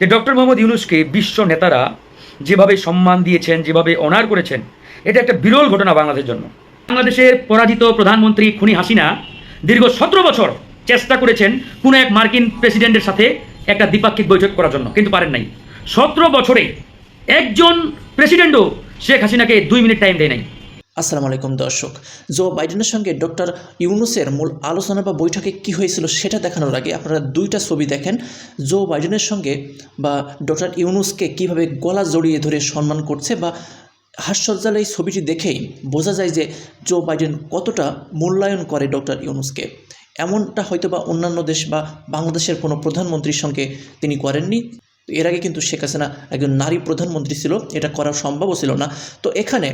যে ডক্টর মোহাম্মদ ইউনুসকে বিশ্ব নেতারা যেভাবে সম্মান দিয়েছেন, যেভাবে অনার করেছেন, এটা একটা বিরল ঘটনা বাংলাদেশের জন্য। বাংলাদেশের পরাজিত প্রধানমন্ত্রী খুনি হাসিনা দীর্ঘ সতেরো বছর চেষ্টা করেছেন কোনো এক মার্কিন প্রেসিডেন্টের সাথে একটা দ্বিপাক্ষিক বৈঠক করার জন্য, কিন্তু পারেন নাই। সতেরো বছরে একজন প্রেসিডেন্টও শেখ হাসিনাকে দুই মিনিট টাইম দেয় নাই। আসসালামু আলাইকুম দর্শক। জো বাইডেনের সঙ্গে ডক্টর ইউনুসের মূল আলোচনা বা বৈঠকে কি হয়েছিল সেটা দেখানোর আগে আপনারা দুইটা ছবি দেখেন। জো বাইডেনের সঙ্গে বা ডক্টর ইউনুসকে কীভাবে গলা জড়িয়ে ধরে সম্মান করছে বা হাস্যজ্জাল এই ছবিটি দেখেই বোঝা যায় যে জো বাইডেন কতটা মূল্যায়ন করে ডক্টর ইউনুসকে। এমনটা হয়তো বা অন্যান্য দেশ বা বাংলাদেশের কোনো প্রধানমন্ত্রীর সঙ্গে তিনি করেননি। এর আগে কিন্তু শেখ হাসিনা একজন নারী প্রধানমন্ত্রী ছিল, এটা করা সম্ভবও ছিল না। তো এখানে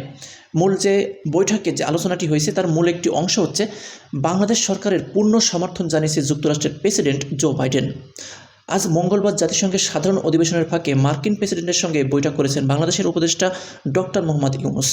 মূল যে বৈঠকে যে আলোচনাটি হয়েছে, তার মূল একটি অংশ হচ্ছে বাংলাদেশ সরকারের পূর্ণ সমর্থন জানিয়েছে যুক্তরাষ্ট্রের প্রেসিডেন্ট জো বাইডেন। আজ মঙ্গলবার জাতিসংঘের সাধারণ অধিবেশনের ফাঁকে মার্কিন প্রেসিডেন্টের সঙ্গে বৈঠক করেছেন বাংলাদেশের উপদেষ্টা ডক্টর মোহাম্মদ ইউনুস।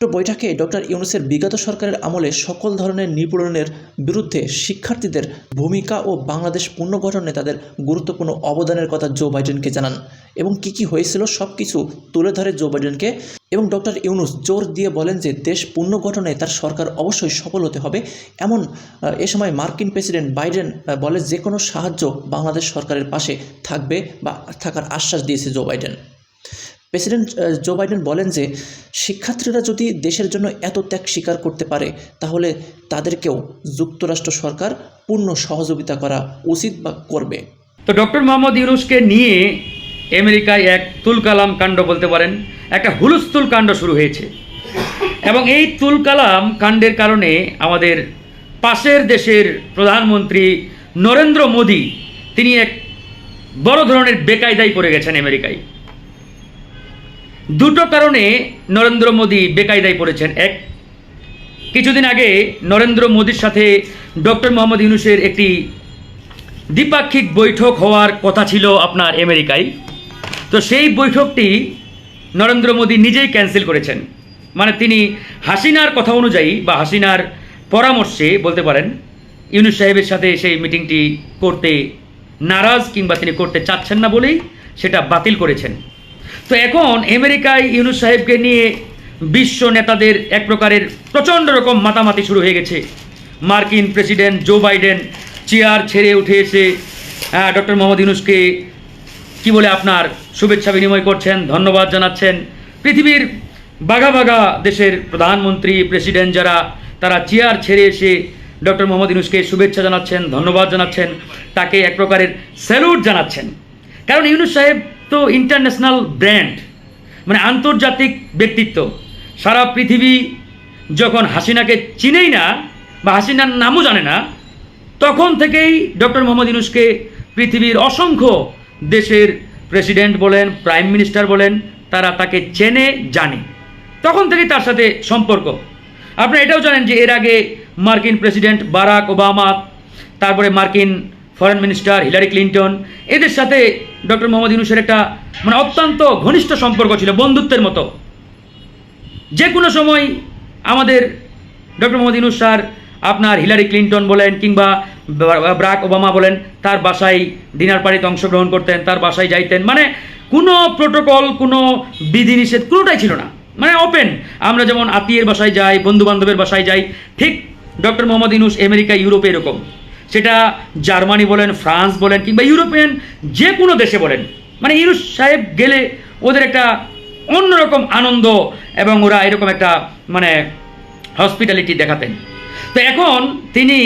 তো বৈঠকে ডক্টর ইউনুসের বিগত সরকারের আমলে সকল ধরনের নিপীড়নের বিরুদ্ধে শিক্ষার্থীদের ভূমিকা ও বাংলাদেশ পুনর্গঠনে তাদের গুরুত্বপূর্ণ অবদানের কথা জো বাইডেনকে জানান। এবং কি কি হয়েছিল সব কিছু তুলে ধরে জো বাইডেনকে। এবং ডক্টর ইউনুস জোর দিয়ে বলেন যে, দেশ পুনর্গঠনে তার সরকার অবশ্যই সফল হতে হবে। এমন এ সময় মার্কিন প্রেসিডেন্ট বাইডেন বলে যে কোনো সাহায্য বাংলাদেশ সরকারের পাশে থাকবে বা থাকার আশ্বাস দিয়েছে Joe Biden. President Joe Biden বলেন যে, শিক্ষার্থীরা যদি দেশের জন্য এত ত্যাগ স্বীকার করতে পারে, তাহলে তাদেরকেও যুক্তরাষ্ট্র সরকার পূর্ণ সহযোগিতা করা উচিত বা করবে। তো ডক্টর মোহাম্মদ ইউনুসকে নিয়ে আমেরিকায় এক তুলকালাম কাণ্ড বলতে পারেন, একটা হুলস্থুল কাণ্ড শুরু হয়েছে। এবং এই তুলকালাম কাণ্ডের কারণে আমাদের পাশের দেশের প্রধানমন্ত্রী নরেন্দ্র মোদী, তিনি এক বড় ধরনের বেকায়দায় পড়ে গেছেন আমেরিকায়। দুটো কারণে নরেন্দ্র মোদী বেকায়দায় পড়েছেন। এক, কিছুদিন আগে নরেন্দ্র মোদীর সাথে ডক্টর মোহাম্মদ ইউনুসের একটি দ্বিপাক্ষিক বৈঠক হওয়ার কথা ছিল আপনার আমেরিকায়। তো সেই বৈঠকটি নরেন্দ্র মোদী নিজেই ক্যান্সেল করেছেন। মানে তিনি হাসিনার কথা অনুযায়ী বা হাসিনার পরামর্শে বলতে পারেন, ইউনুস সাহেবের সাথে সেই মিটিংটি করতে নারাজ কিংবা তিনি করতে চাচ্ছেন না বলেই সেটা বাতিল করেছেন। তো এখন আমেরিকায় ইউনুস সাহেবকে নিয়ে বিশ্ব নেতাদের এক প্রকারের প্রচণ্ড রকম মাতামাতি শুরু হয়ে গেছে। মার্কিন প্রেসিডেন্ট জো বাইডেন চেয়ার ছেড়ে উঠে এসে ডক্টর মোহাম্মদ ইউনুসকে কি বলে আপনার শুভেচ্ছা বিনিময় করছেন, ধন্যবাদ জানাচ্ছেন। পৃথিবীর বাঘা বাঘা দেশের প্রধানমন্ত্রী, প্রেসিডেন্ট যারা, তারা চেয়ার ছেড়ে এসে ডক্টর মোহাম্মদ ইউনুসকে শুভেচ্ছা জানাচ্ছেন, ধন্যবাদ জানাচ্ছেন, তাকে এক প্রকারের স্যালুট জানাচ্ছেন। কারণ ইউনুস সাহেব তো ইন্টারন্যাশনাল ব্র্যান্ড মানে আন্তর্জাতিক ব্যক্তিত্ব। সারা পৃথিবী যখন হাসিনাকে চিনেই না বা হাসিনার নামও জানে না, তখন থেকেই ডক্টর মোহাম্মদ ইউনুসকে পৃথিবীর অসংখ্য দেশের প্রেসিডেন্ট বলেন, প্রাইম মিনিস্টার বলেন, তারা তাকে চেনে, জানে। তখন থেকেই তার সাথে সম্পর্ক। আপনি এটাও জানেন যে এর আগে মার্কিন প্রেসিডেন্ট বারাক ওবামা, তারপরে মার্কিন ফরেন মিনিস্টার হিলারি ক্লিন্টন, এদের সাথে ডক্টর মোহাম্মদ ইউনুসের একটা মানে অত্যন্ত ঘনিষ্ঠ সম্পর্ক ছিল, বন্ধুত্বের মতো। যে কোনো সময় আমাদের ডক্টর মোহাম্মদ ইউনুস স্যার আপনার হিলারি ক্লিন্টন বলেন কিংবা ব্রাক ওবামা বলেন, তার বাসায় ডিনার পার্টিতে অংশগ্রহণ করতেন, তার বাসায় যাইতেন মানে কোনো প্রোটোকল, কোনো বিধিনিষেধ কোনোটাই ছিল না। মানে ওপেন আমরা যেমন আত্মীয়ের বাসায় যাই বন্ধু বান্ধবের বাসায় যাই, ঠিক ডক্টর মোহাম্মদ ইউনুস আমেরিকা, ইউরোপে এরকম। সেটা জার্মানি বলেন, ফ্রান্স বলেন, কিংবা ইউরোপিয়ান যে কোনো দেশে বলেন মানে ইউনুস সাহেব গেলে ওদের একটা অন্যরকম আনন্দ এবং ওরা এরকম একটা মানে হসপিটালিটি দেখাতেন। তো এখন তিনি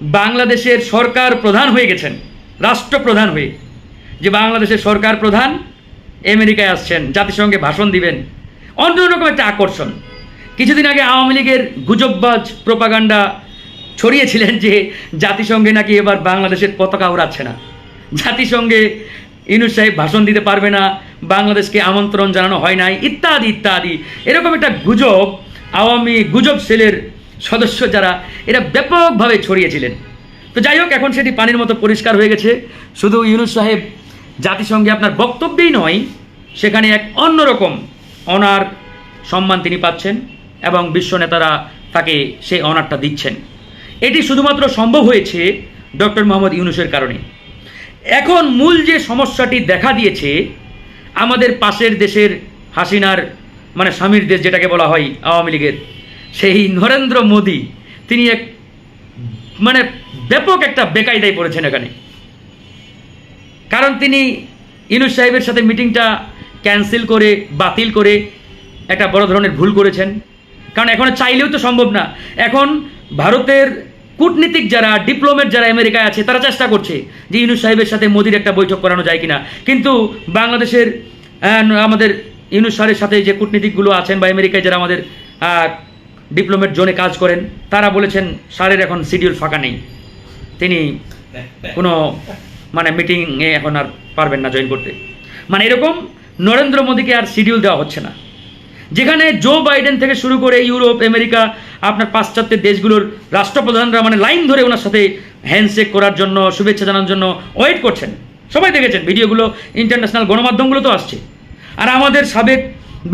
বাংলাদেশের সরকার প্রধান হয়ে গেছেন, রাষ্ট্রপ্রধান হয়ে। যে বাংলাদেশের সরকার প্রধান, আমেরিকায় আসছেন, জাতিসংঘে ভাষণ দিবেন, অন্যরকম একটা আকর্ষণ। কিছুদিন আগে আওয়ামী লীগের গুজববাজ প্রোপাগান্ডা ছড়িয়েছিলেন যে জাতিসংঘে নাকি এবার বাংলাদেশের পতাকা উড়াচ্ছে না। জাতিসংঘে ইনুস সাহেব ভাষণ দিতে পারবে না, বাংলাদেশকে আমন্ত্রণ জানানো হয় নাই, ইত্যাদি ইত্যাদি। এরকম একটা গুজব, আওয়ামী গুজব সেলের সদস্য যারা, এরা ব্যাপকভাবে ছড়িয়েছিলেন। তো যাই হোক, এখন সেটি পানির মতো পরিষ্কার হয়ে গেছে। শুধু ইউনুস সাহেব জাতিসংঘে আপনার বক্তব্যেই নয়, সেখানে এক অন্যরকম অনার সম্মান তিনি পাচ্ছেন এবং বিশ্ব নেতারা তাকে সেই অনারটা দিচ্ছেন। এটি শুধুমাত্র সম্ভব হয়েছে ডক্টর মোহাম্মদ ইউনুসের কারণে। এখন মূল যে সমস্যাটি দেখা দিয়েছে, আমাদের পাশের দেশের হাসিনার মানে স্বামীর দেশ যেটাকে বলা হয় আওয়ামী লীগের, সেই নরেন্দ্র মোদী, তিনি এক মানে ব্যাপক একটা বেকায়দায় পড়েছেন এখানে। কারণ তিনি ইনুস সাহেবের সাথে মিটিংটা ক্যান্সেল করে, বাতিল করে একটা বড় ধরনের ভুল করেছেন। কারণ এখন চাইলেও তো সম্ভব না। এখন ভারতের কূটনীতিক যারা ডিপ্লোমেট যারা আমেরিকায় আছে, তারা চেষ্টা করছে যে ইনুস সাহেবের সাথে মোদির একটা বৈঠক করানো যায় কিনা। কিন্তু বাংলাদেশের আমাদের ইনুস সাহেবের সাথে যে কূটনীতিকগুলো আছেন বা আমেরিকায় যারা আমাদের ডিপ্লোমেট জোনে কাজ করেন, তারা বলেছেন সারের এখন শিডিউল ফাঁকা নেই। তিনি কোনো মানে মিটিংয়ে এখন আর পারবেন না জয়েন করতে। মানে এরকম নরেন্দ্র মোদীকে আর শিডিউল দেওয়া হচ্ছে না। যেখানে জো বাইডেন থেকে শুরু করে ইউরোপ, আমেরিকা, আপনার পাশ্চাত্যের দেশগুলোর রাষ্ট্রপ্রধানরা মানে লাইন ধরে ওনার সাথে হ্যান্ডশেক করার জন্য, শুভেচ্ছা জানানোর জন্য ওয়েট করছেন। সবাই দেখেছেন ভিডিওগুলো ইন্টারন্যাশনাল গণমাধ্যমগুলো তো আসছে। আর আমাদের সাবেক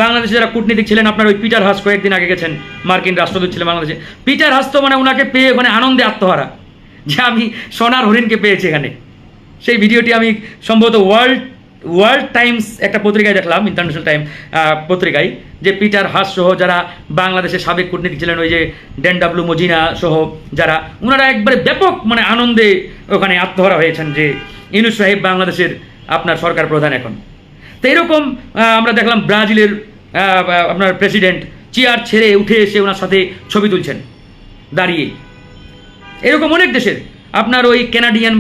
বাংলাদেশে যারা কূটনীতিক ছিলেন, আপনার ওই পিটার হাস কয়েকদিন আগে গেছেন, মার্কিন রাষ্ট্রদূত ছিলেন বাংলাদেশে। পিটার হাস তো মানে ওনাকে পেয়ে মানে আনন্দে আত্মহারা, যে আমি সোনার হরিণকে পেয়েছি এখানে। সেই ভিডিওটি আমি সম্ভবত ওয়ার্ল্ড ওয়ার্ল্ড টাইমস একটা পত্রিকায় দেখলাম ইন্টারন্যাশনাল টাইম পত্রিকায়, যে পিটার হাস সহ যারা বাংলাদেশের সাবেক কূটনীতিক ছিলেন, ওই যে ডেন ডাব্লু মজিনা সহ যারা ওনারা একবারে ব্যাপক মানে আনন্দে ওখানে আত্মহারা হয়েছেন যে ইনুস সাহেব বাংলাদেশের আপনার সরকার প্রধান এখন। তো এরকম আমরা দেখলাম ব্রাজিলের আপনার প্রেসিডেন্ট চেয়ার ছেড়ে উঠে এসে ওনার সাথে ছবি তুলছেন, দাঁড়িয়ে। এরকম অনেক দেশের, আপনার ওই Canadian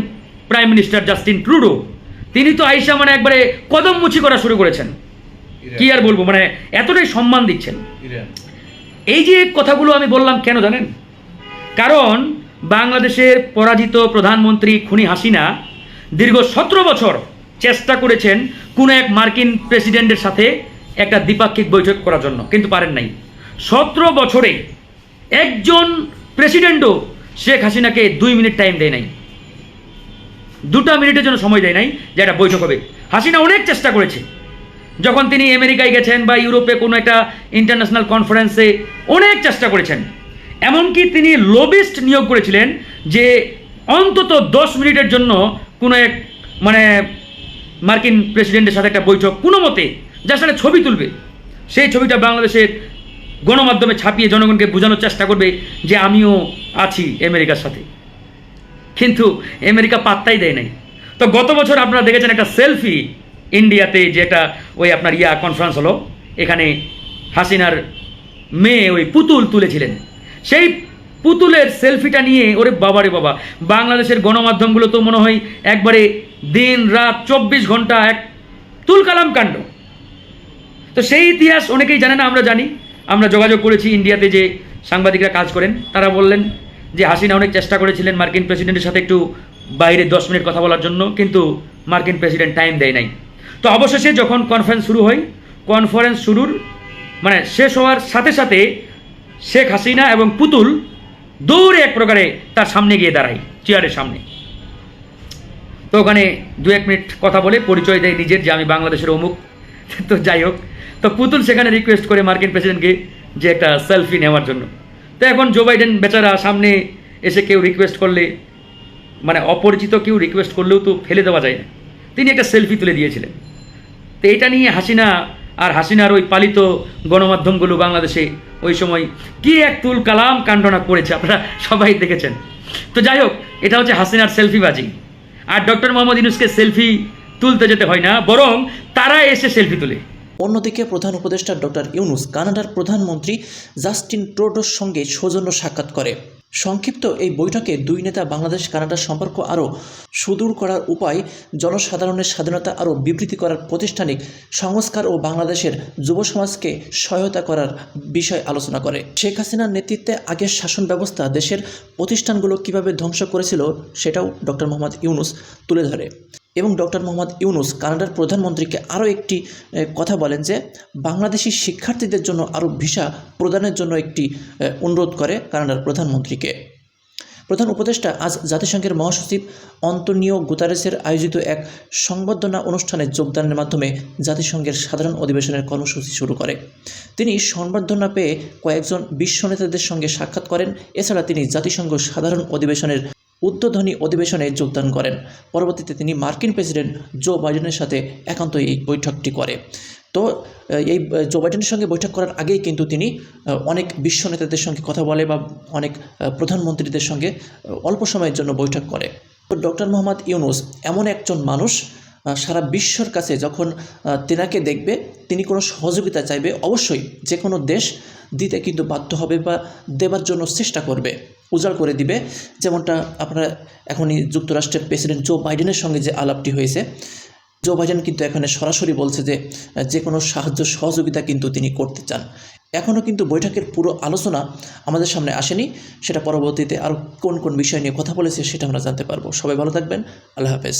prime minister Justin Trudeau তিনি তো আইসা মানে একবারে কদম মুছি করা শুরু করেছেন। কি আর বলব মানে এতটাই সম্মান দিচ্ছেন। এই যে কথাগুলো আমি বললাম কেন জানেন? কারণ বাংলাদেশের পরাজিত প্রধানমন্ত্রী খুনি হাসিনা দীর্ঘ সতেরো বছর চেষ্টা করেছেন কোনো এক মার্কিন প্রেসিডেন্টের সাথে একটা দ্বিপাক্ষিক বৈঠক করার জন্য কিন্তু পারেন নাই। সতেরো বছরে একজন প্রেসিডেন্টও শেখ হাসিনাকে দুই মিনিট টাইম দেয় নাই। দুটা মিনিটের জন্য সময় দেয় নাই যে একটা বৈঠক হবে। হাসিনা অনেক চেষ্টা করেছে। যখন তিনি আমেরিকায় গেছেন বা ইউরোপে কোনো একটা ইন্টারন্যাশনাল কনফারেন্সে অনেক চেষ্টা করেছেন। এমনকি তিনি লবিস্ট নিয়োগ করেছিলেন যে অন্তত দশ মিনিটের জন্য কোনো এক মানে মার্কিন প্রেসিডেন্টের সাথে একটা বৈঠক কোনো মতে যার সাথে ছবি তুলবে। সেই ছবিটা বাংলাদেশের গণমাধ্যমে ছাপিয়ে জনগণকে বোঝানোর চেষ্টা করবে যে আমিও আছি আমেরিকার সাথে। কিন্তু আমেরিকা পাত্তাই দেয় নাই। তো গত বছর আপনারা দেখেছেন একটা সেলফি ইন্ডিয়াতে যেটা ওই আপনার ইয়া কনফারেন্স হলো, এখানে হাসিনার মেয়ে ওই পুতুল তুলেছিলেন। সেই পুতুলের সেলফিটা নিয়ে ওরে বাবারে বাবা, বাংলাদেশের গণমাধ্যমগুলো তো মনে হয় একবারে দিন রাত চব্বিশ ঘণ্টা এক তুলকালাম কাণ্ড। তো সেই ইতিহাস অনেকেই জানে না, আমরা জানি। আমরা যোগাযোগ করেছি ইন্ডিয়াতে যে সাংবাদিকরা কাজ করেন, তারা বললেন যে হাসিনা অনেক চেষ্টা করেছিলেন মার্কিন প্রেসিডেন্টের সাথে একটু বাইরে দশ মিনিট কথা বলার জন্য, কিন্তু মার্কিন প্রেসিডেন্ট টাইম দেয় নাই। তো অবশেষে যখন কনফারেন্স শুরু হয় কনফারেন্স শুরুর মানে শেষ হওয়ার সাথে সাথে শেখ হাসিনা এবং পুতুল দৌড়ে এক প্রকারে তার সামনে গিয়ে দাঁড়ায়, চেয়ারের সামনে। তো ওখানে দু এক মিনিট কথা বলে পরিচয় দেয় নিজের যে আমি বাংলাদেশের অমুক। তো যাই হোক, তো পুতুল সেখানে রিকোয়েস্ট করে মার্কিন প্রেসিডেন্টকে যে একটা সেলফি নেওয়ার জন্য। তো এখন জো বাইডেন বেচারা সামনে এসে কেউ রিকোয়েস্ট করলে মানে অপরিচিত কেউ রিকোয়েস্ট করলেও তো ফেলে দেওয়া যায় না। তিনি একটা সেলফি তুলে দিয়েছিলেন। তো এটা নিয়ে হাসিনা আর হাসিনার ওই পালিত গণমাধ্যমগুলো বাংলাদেশে ওই সময় কি এক তুল কালাম কাণ্ডনা করেছে আপনারা সবাই দেখেছেন। তো যাই হোক, এটা হচ্ছে হাসিনার সেলফিবাজি আর ডক্টর মোহাম্মদ ইউনুসকে সেলফি তুলতে যেতে হয় না, বরং তারা এসে সেলফি তুলে। অন্যদিকে প্রধান উপদেষ্টা ডক্টর ইউনুস কানাডার প্রধানমন্ত্রী জাস্টিন ট্রোডোর সঙ্গে সৌজন্য সাক্ষাৎ করে। সংক্ষিপ্ত এই বৈঠকে দুই নেতা বাংলাদেশ কানাডার সম্পর্ক আরও সুদূর করার উপায়, জনসাধারণের স্বাধীনতা আরও বিবৃতি করার প্রতিষ্ঠানিক সংস্কার ও বাংলাদেশের যুব সমাজকে সহায়তা করার বিষয় আলোচনা করে। শেখ হাসিনার নেতৃত্বে আগের শাসন ব্যবস্থা দেশের প্রতিষ্ঠানগুলো কীভাবে ধ্বংস করেছিল, সেটাও ডক্টর মোহাম্মদ ইউনুস তুলে ধরে। এবং ডক্টর মোহাম্মদ ইউনুস কানাডার প্রধানমন্ত্রীকে আরও একটি কথা বলেন যে বাংলাদেশি শিক্ষার্থীদের জন্য আরও ভিসা প্রদানের জন্য একটি অনুরোধ করে কানাডার প্রধানমন্ত্রীকে। প্রধান উপদেষ্টা আজ জাতিসংঘের মহাসচিব অন্তনিও গুতারেসের আয়োজিত এক সংবর্ধনা অনুষ্ঠানে যোগদানের মাধ্যমে জাতিসংঘের সাধারণ অধিবেশনের কর্মসূচি শুরু করে। তিনি সংবর্ধনা পেয়ে কয়েকজন বিশ্ব নেতাদের সঙ্গে সাক্ষাৎ করেন। এছাড়া তিনি জাতিসংঘ সাধারণ অধিবেশনের উদ্বোধনী অধিবেশনে যোগদান করেন। পরবর্তীতে তিনি মার্কিন প্রেসিডেন্ট জো বাইডেনের সাথে একান্ত এই বৈঠকটি করে। তো এই জো বাইডেনের সঙ্গে বৈঠক করার আগেই কিন্তু তিনি অনেক বিশ্ব নেতাদের সঙ্গে কথা বলে বা অনেক প্রধানমন্ত্রীদের সঙ্গে অল্প সময়ের জন্য বৈঠক করে। ডক্টর মোহাম্মদ ইউনুস এমন একজন মানুষ সারা বিশ্বর কাছে যখন তেনাকে দেখবে, তিনি কোনো সহযোগিতা চাইবে, অবশ্যই যে কোনো দেশ দিতে কিন্তু বাধ্য হবে বা দেবার জন্য চেষ্টা করবে, উজাড় করে দিবে। যেমনটা আপনারা এখনই যুক্তরাষ্ট্রের প্রেসিডেন্ট জো বাইডেনের সঙ্গে যে আলাপটি হয়েছে, জো বাইডেন কিন্তু এখানে সরাসরি বলছে যে যে কোনো সাহায্য সহযোগিতা কিন্তু তিনি করতে চান। এখনও কিন্তু বৈঠকের পুরো আলোচনা আমাদের সামনে আসেনি, সেটা পরবর্তীতে আরও কোন কোন বিষয় নিয়ে কথা বলেছে সেটা আমরা জানতে পারব। সবাই ভালো থাকবেন, আল্লাহ হাফেজ।